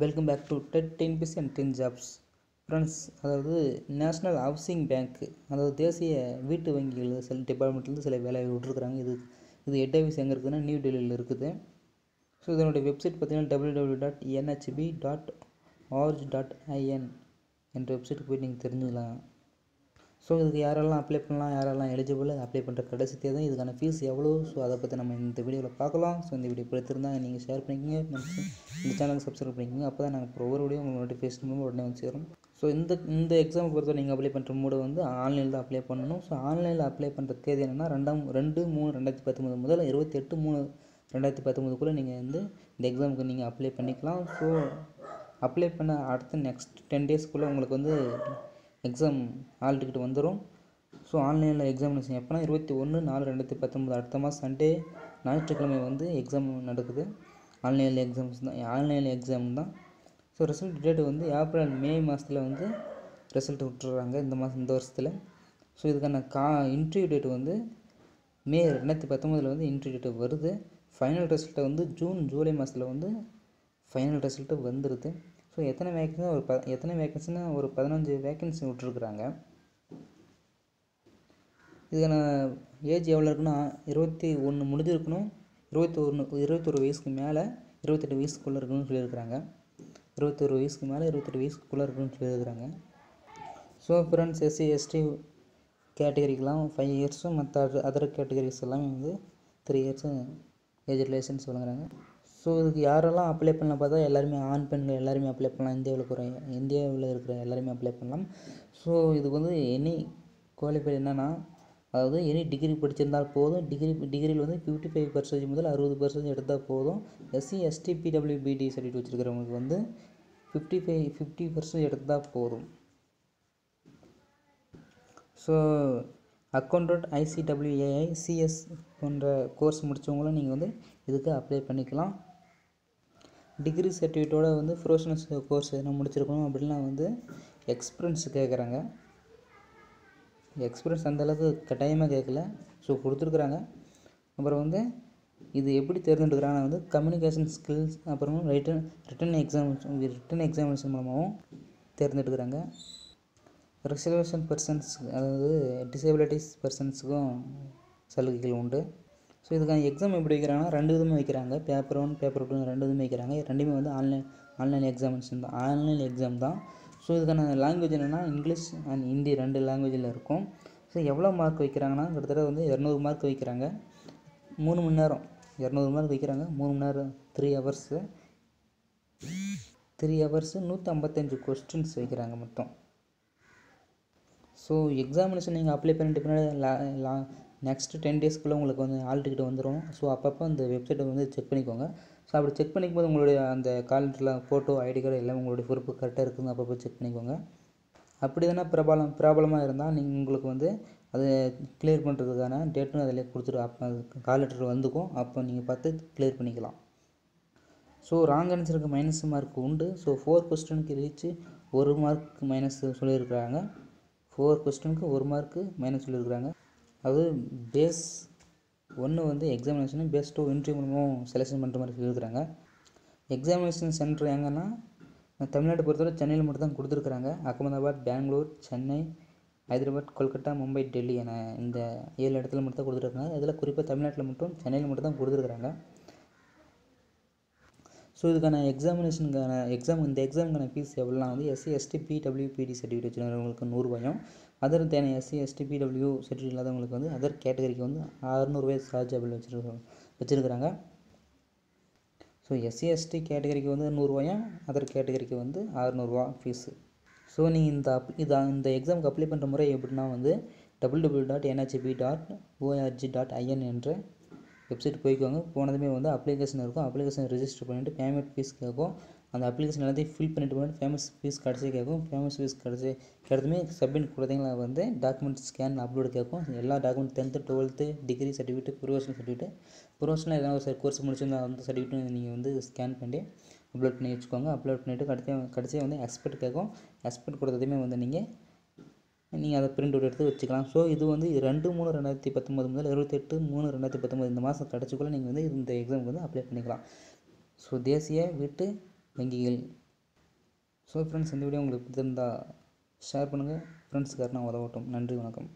Welcome back to ted ten biz and ten jobs friends அதாவது national housing bank அதாவது தேசிய வீட்டு வங்கிகள் சில டிபார்ட்மெண்ட்லேருந்து சில வேலை விட்டுருக்குறாங்க. இது இது ஹெட் ஆஃபீஸ் எங்கே இருக்குதுன்னா நியூ டெல்லியில் இருக்குது. ஸோ இதனுடைய வெப்சைட் பார்த்தீங்கன்னா W W dot NHB dot org dot IN என்ற வெப்சைட்டுக்கு போய் நீங்கள் தெரிஞ்சுக்கலாம். ஸோ இதுக்கு யாரெல்லாம் அப்ளை பண்ணலாம் யாரெல்லாம் எலிஜிபிள் அப்ளை பண்ணுற கடைசி தேதி இதுக்கான ஃபீஸ் எவ்வளோ ஸோ அதை பற்றி நம்ம இந்த வீடியோவில் பார்க்கலாம். ஸோ இந்த வீடியோ பிடித்திருந்தா நீங்கள் ஷேர் பண்ணிக்கோங்க. இந்த சேனலுக்கு சப்ஸ்கிரைப் பண்ணிக்கோங்க. அப்போ தான் நாங்கள் இப்போ ஒவ்வொரு வீடியோ உங்களுக்கு நோட்டிஃபிகேஷன் மூலம் உடனே வந்து சேரும். ஸோ இந்த இந்த எக்ஸாம் பொறுத்தவரை நீங்கள் அப்ளை பண்ணுற மூட வந்து ஆன்லைனில் தான் அப்ளை பண்ணணும். ஸோ ஆன்லைனில் அப்ளை பண்ணுற தேதி என்னென்னா ரெண்டாம் ரெண்டு மூணு ரெண்டாயிரத்தி பத்தொம்பது முதல் இருபத்தி எட்டு மூணு ரெண்டாயிரத்தி பத்தொம்பதுக்குள்ளே நீங்கள் வந்து இந்த எக்ஸாமுக்கு நீங்கள் அப்ளை பண்ணிக்கலாம். ஸோ அப்ளை பண்ண அடுத்த நெக்ஸ்ட் டென் டேஸ்க்குள்ளே உங்களுக்கு வந்து எக்ஸாம் ஹால் டிக்கெட் வந்துடும் ஸோ ஆன்லைனில் எக்ஸாமினேஷன் எப்போனா இருபத்தி ஒன்று நாலு ரெண்டாயிரத்தி பத்தொம்பது அடுத்த மாதம் சண்டே ஞாயிற்றுக்கிழமை வந்து எக்ஸாம் நடக்குது. ஆன்லைனில் எக்ஸாம்ஸ் தான். ஆன்லைனில் எக்ஸாம் தான். ஸோ ரிசல்ட் டேட் வந்து ஏப்ரல் மே மாதத்தில் வந்து ரிசல்ட் விட்டுறாங்க. இந்த மாதம் இந்த வருஷத்தில். ஸோ இதுக்கான கா இன்டர்வியூ டேட் வந்து மே ரெண்டாயிரத்தி பத்தொம்பதில் வந்து இன்டர்வியூ டேட் வருது. ஃபைனல் ரிசல்ட்டை வந்து ஜூன் ஜூலை மாதத்தில் வந்து ஃபைனல் ரிசல்ட்டு வந்துடுது ஸோ எத்தனை வேக்கன்சி ஒரு ப எத்தனை வேக்கன்சினா ஒரு பதினஞ்சு வேக்கன்சி விட்ருக்குறாங்க இதுக்கான ஏஜ் எவ்வளோ இருக்குன்னா இருபத்தி ஒன்று முடிஞ்சிருக்கணும். இருபத்தி ஒன்று இருபத்தொரு வயசுக்கு மேலே இருபத்தெட்டு வயசுக்குள்ளே இருக்கணும்னு சொல்லியிருக்கிறாங்க. இருபத்தொரு வயசுக்கு மேலே இருபத்தெட்டு வயசுக்குள்ளே இருக்கணும்னு சொல்லியிருக்கிறாங்க. ஸோ ஃப்ரெண்ட்ஸ் எஸ்சி எஸ்டி கேட்டகரிக்கெலாம் ஃபைவ் இயர்ஸும் மற்ற அதர் கேட்டகரிஸ் எல்லாமே வந்து த்ரீ இயர்ஸும் ஏஜ் ரிலேஷன்ஸ் வழங்குறாங்க. ஸோ இதுக்கு யாரெல்லாம் அப்ளை பண்ணலாம் பார்த்தா எல்லாருமே ஆண் பெண்கள் எல்லாருமே அப்ளை பண்ணலாம். இந்தியாவில் இருக்கிற இந்தியாவில் இருக்கிற எல்லாருமே அப்ளை பண்ணலாம். ஸோ இதுக்கு வந்து எனி குவாலிஃபைட் என்னென்னா அதாவது எனி டிகிரி படிச்சிருந்தால் போதும். டிகிரி டிகிரியில் வந்து ஃபிஃப்டி ஃபைவ் பர்சன்டேஜ் முதல் அறுபது பர்சன்டேஜ் எடுத்தால் போதும். SC ST PWBD certificate e, வச்சுருக்கிறவங்களுக்கு வந்து ஃபிஃப்டி ஃபைவ் ஃபிஃப்டி பர்சன்டேஜ் எடுத்தால் போதும். ஸோ அக்கௌண்டன்ட் ஐசிடபிள்யூஏஐ சிஎஸ் போன்ற கோர்ஸ் முடித்தவங்களும் நீங்கள் வந்து இதுக்கு அப்ளை பண்ணிக்கலாம். டிகிரி சர்டிஃபிகேட்டோட வந்து ப்ரொஃபஷனல் கோர்ஸ் எதுனா முடிச்சிருக்கணும் அப்படின்னா வந்து எக்ஸ்பீரியன்ஸ் கேட்குறாங்க எக்ஸ்பீரியன்ஸ் அந்தளவுக்கு கட்டாயமாக கேட்கல ஸோ கொடுத்துருக்குறாங்க. அப்புறம் வந்து இது எப்படி தேர்ந்தெடுக்கிறாங்கன்னா வந்து கம்யூனிகேஷன் ஸ்கில்ஸ் அப்புறம் written written exam written examination மூலமாகவும் தேர்ந்தெடுக்கிறாங்க. ரிசர்வேஷன் பர்சன்ஸ் அதாவது டிசபிலிட்டிஸ் பர்சன்ஸுக்கும் சலுகைகள் உண்டு. ஸோ இதுக்கான எக்ஸாம் எப்படி வைக்கிறாங்கன்னா ரெண்டு விதமாக வைக்கிறாங்க. பேப்பர் ஒன் பேப்பர் டூ ரெண்டு விதமாக வைக்கிறாங்க. ரெண்டுமே வந்து ஆன்லைன் ஆன்லைன் எக்ஸாமினேஷன் தான். ஆன்லைன் எக்ஸாம் தான். ஸோ இதுக்கான லாங்குவேஜ் என்னென்னா இங்கிலீஷ் அண்ட் ஹிந்தி ரெண்டு லாங்குவேஜில் இருக்கும். ஸோ எவ்வளோ மார்க் வைக்கிறாங்கன்னா கிட்டத்தட்ட வந்து இரநூறு மார்க் வைக்கிறாங்க. மூணு மணி நேரம். இரநூறு மார்க் வைக்கிறாங்க. மூணு மணி நேரம் த்ரீ ஹவர்ஸு த்ரீ ஹவர்ஸு நூற்றி ஐம்பத்தஞ்சு கொஸ்டின்ஸ் வைக்கிறாங்க மொத்தம். ஸோ எக்ஸாமினேஷன் நீங்கள் அப்ளை பண்ணிட்டு பின்னாடி லா லா நெக்ஸ்ட் டென் டேஸ்க்குள்ளே உங்களுக்கு வந்து ஆல் டிக்கெட் வந்துடும் ஸோ அப்பப்போ அந்த வெப்சைட்டை வந்து செக் பண்ணிக்கோங்க. ஸோ அப்படி செக் பண்ணிக்கும் போது உங்களுடைய அந்த காலண்டரில் ஃபோட்டோ ஐடி கார்டு எல்லாமே உங்களுடைய பொறுப்பு கரெக்டாக இருக்குதுன்னு அப்பப்போ செக் பண்ணிக்கோங்க. அப்படி தானே பிரபலம் ப்ராப்ளமாக இருந்தால் நீங்கள் உங்களுக்கு வந்து அதை கிளியர் பண்ணுறதுக்கான டேட்டும் அதில் கொடுத்துட்டு அப்போ கால் லெட்டர் வந்துக்கும். அப்போ நீங்கள் பார்த்து கிளியர் பண்ணிக்கலாம். ஸோ ராங் ஆன்சருக்கு மைனஸ் மார்க் உண்டு. ஸோ ஃபோர் கொஸ்டினுக்கு ரீச்சு ஒரு மார்க் மைனஸ் சொல்லியிருக்கிறாங்க. ஃபோர் கொஸ்டினுக்கு ஒரு மார்க்கு மைனஸ் சொல்லியிருக்கிறாங்க. அது பேஸ் ஒன்று வந்து எக்ஸாமினேஷனு பேஸ் டூ இன்டர்வியூ மூலமும் செலெக்ஷன் பண்ணுற மாதிரி சொல்லியிருக்கிறாங்க எக்ஸாமினேஷன் சென்டர் எங்கன்னா தமிழ்நாட்டை பொறுத்தவரை சென்னையில் மட்டும் தான் கொடுத்துருக்குறாங்க. அகமதாபாத் பெங்களூர் சென்னை ஹைதராபாத் கொல்கட்டா மும்பை டெல்லி என இந்த ஏழு இடத்துல மட்டும் தான் கொடுத்துருக்காங்க இதில் குறிப்பாக தமிழ்நாட்டில் மட்டும் சென்னையில் மட்டும் தான் கொடுத்துருக்குறாங்க. ஸோ இதுக்கான எக்ஸாமினேஷனுக்கான எக்ஸாம் இந்த எக்ஸாமுக்கான ஃபீஸ் எவ்வளோனா வந்து எஸ்சி எஸ்டி பிடபிள்யூபிடி சர்டிஃபிகேட் வச்சுருக்கிறவங்களுக்கு நூறுபாயும் other than SC ST PW certificate இல்லாதவங்களுக்கு வந்து அதர் கேட்டகரிக்கு வந்து அறுநூறுவாய் அப்படின்னு வச்சுருக்கோம் வச்சுருக்குறாங்க. ஸோ எஸ்சி எஸ்டி கேட்டகரிக்கு வந்து நூறுரூவாயும் அதர் கேட்டகரிக்கு வந்து அறுநூறுவா ஃபீஸு ஸோ நீங்கள் இந்த அப் இது இந்த எக்ஸாமுக்கு அப்ளை பண்ணுற முறை எப்படின்னா வந்து double double dot NHB dot ORG dot IN என்ற வெப்சைட் போய்க்கோங்க. போனதுமே வந்து அப்ளிகேஷன் இருக்கும். அப்ளிகேஷன் ரிஜிஸ்டர் பண்ணிவிட்டு பேமெண்ட் ஃபீஸ் கேட்கும் அந்த அப்ளிகேஷன் எல்லாத்தையும் ஃபில் பண்ணிட்டு போனால் ஃபேமஸ் ஃபீஸ் கடைசி கேட்கும். ஃபேமஸ் ஃபீஸ் கடைசி கிடைத்துமே சப்மிட் கொடுத்தீங்களா வந்து டாக்குமெண்ட் ஸ்கேன் அப்லோடு கேட்கும். எல்லா document tenth twelfth degree certificate professional certificate professional எதனா ஒரு கோர்ஸ் முடிச்சிருந்தா அந்த சர்டிஃபிகேட்டும் நீங்கள் வந்து ஸ்கேன் பண்ணி அப்லோட் பண்ணி வச்சுக்கோங்க. அப்லோட் பண்ணிவிட்டு கடைசியாக கடைசியாக வந்து எக்ஸ்பர்ட் கேட்கும். எக்ஸ்பர்ட் கொடுத்ததுமே வந்து நீங்கள் நீங்கள் அதை பிரிண்ட் அவுட் எடுத்து வச்சுக்கலாம். ஸோ இது வந்து ரெண்டு மூணு ரெண்டாயிரத்தி பத்தொம்பது முதல் இருபத்தெட்டு மூணு ரெண்டாயிரத்தி பத்தொம்பது இந்த மாதம் கிடச்சிக்குள்ளே நீங்கள் வந்து இந்த எக்ஸாமுக்கு வந்து அப்ளை பண்ணிக்கலாம். ஸோ தேசிய வீட்டு வங்கிகள் ஸோ ஃப்ரெண்ட்ஸ் இந்த வீடியோ உங்களுக்கு பிடிச்சிருந்தா ஷேர் பண்ணுங்கள் ஃப்ரெண்ட்ஸுக்கு யாருனா உதவட்டும். நன்றி வணக்கம்.